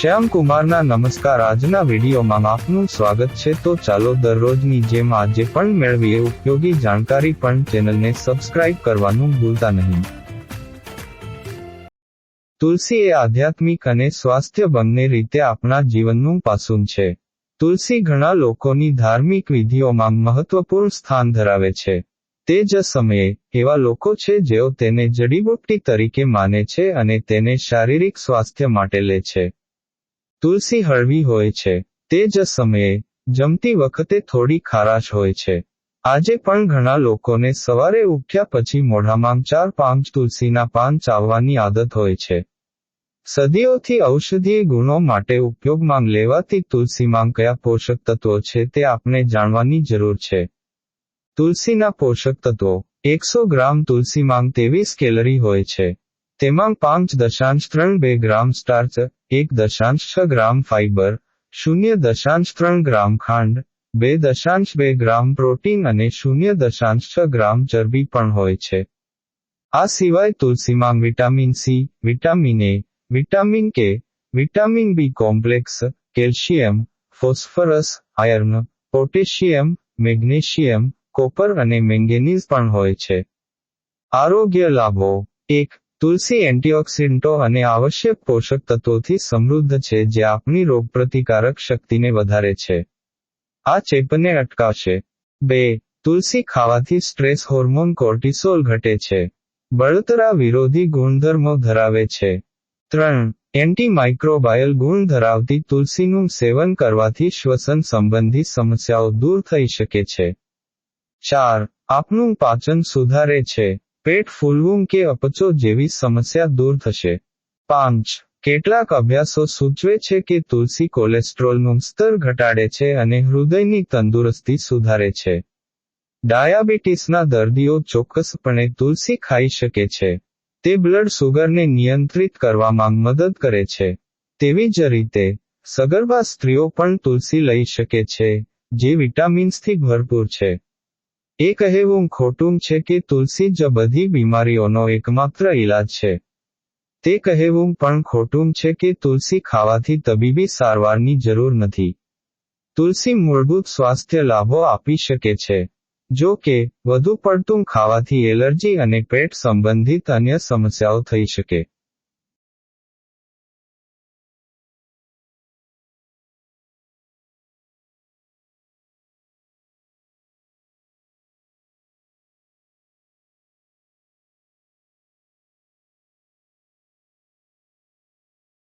શ્યામ કુમારના નમસ્કાર. આજના વિડીયોમાં આપનું સ્વાગત છે. તો ચાલો દરરોજની જેમ આજે પણ મેળવીએ ઉપયોગી જાણકારી પણ ચેનલને સબસ્ક્રાઇબ કરવાનું ભૂલતા નહીં. તુલસી એ આધ્યાત્મિક અને સ્વાસ્થ્ય બંને રીતે આપણા જીવનનું પાસું છે. તુલસી ઘણા લોકોની ધાર્મિક વિધિઓમાં મહત્વપૂર્ણ સ્થાન ધરાવે છે. તે જ સમયે, એવા લોકો છે જેઓ તેને જડીબુટ્ટી તરીકે માને છે અને તેને શારીરિક સ્વાસ્થ્ય માટે લે છે. તુલસી હળવી હોય છે. તે જ સમયે, જમતી વખતે થોડી ખારાશ હોય છે. આજે પણ ઘણા લોકોને સવારે ઉઠ્યા પછી મોઢામાં ચાર પાંચ તુલસીના પાન ચાવવાની આદત હોય છે. સદીઓથી ઔષધીય ગુણો માટે ઉપયોગમાં લેવાતી તુલસીમાં કયા પોષક તત્વો છે તે આપણે જાણવાની જરૂર છે. તુલસીના પોષક તત્વો. એકસો ગ્રામ તુલસીમાં ત્રેવીસ કેલરી હોય છે. તેમાં પાંચ દશાંશ ત્રણ બે ગ્રામ સ્ટાર્ચ, એક દશાંશ છ ગ્રામ ફાઇબર શૂન્ય દશાંશ ત્રણ ગ્રામ ખાંડ, બે દશાંશ બે ગ્રામ પ્રોટીન અને શૂન્ય દશાંશ છ ગ્રામ ચરબી પણ હોય છે. આ સિવાય તુલસીમાં vitamin C, vitamin A, vitamin K, vitamin B complex, calcium, phosphorus, iron, potassium, magnesium, copper અને મેંગેનીઝ પણ હોય છે. આરોગ્ય લાભો, એક તુલસી એન્ટીઓક્સિડન્ટો અને આવશ્યક પોષક તત્વોથી સમૃદ્ધ છે જે આપણી રોગપ્રતિકારક શક્તિને વધારે છે. આ ચેપને અટકાવશે. બે, તુલસી ખાવાથી સ્ટ્રેસ હોર્મોન કોર્ટિસોલ ઘટે છે. બળતરા વિરોધી ગુણધર્મો ધરાવે છે. ત્રણ એન્ટી માઇક્રોબાયલ ગુણ ધરાવતી તુલસીનું સેવન કરવાથી શ્વસન સંબંધી સમસ્યાઓ દૂર થઈ શકે છે. ચાર, આપનું પાચન સુધારે છે. પેટ ફૂલવું કે અપચો જેવી સમસ્યા દૂર થશે. પાંચ. કેટલાક અભ્યાસો સૂચવે છે કે તુલસી કોલેસ્ટ્રોલનું સ્તર ઘટાડે છે અને હૃદયની તંદુરસ્તી સુધારે છે. ડાયાબિટીસના દર્દીઓ ચોક્કસપણે તુલસી ખાઈ શકે છે. તે બ્લડ સુગરને નિયંત્રિત કરવામાં મદદ કરે છે. તેવી જ રીતે, સગર્ભા સ્ત્રીઓ પણ તુલસી લઈ શકે છે, જે વિટામિન્સથી ભરપૂર છે. એ કહેવું ખોટું છે કે તુલસી જ બધી બીમારીઓનો એકમાત્ર ઇલાજ છે. તે કહેવું પણ ખોટું છે કે તુલસી ખાવાથી તબીબી સારવારની જરૂર નથી. તુલસી મૂળભૂત સ્વાસ્થ્ય લાભો આપી શકે છે. જો કે, વધુ પડતું ખાવાથી એલર્જી અને પેટ સંબંધિત અન્ય સમસ્યાઓ થઈ શકે.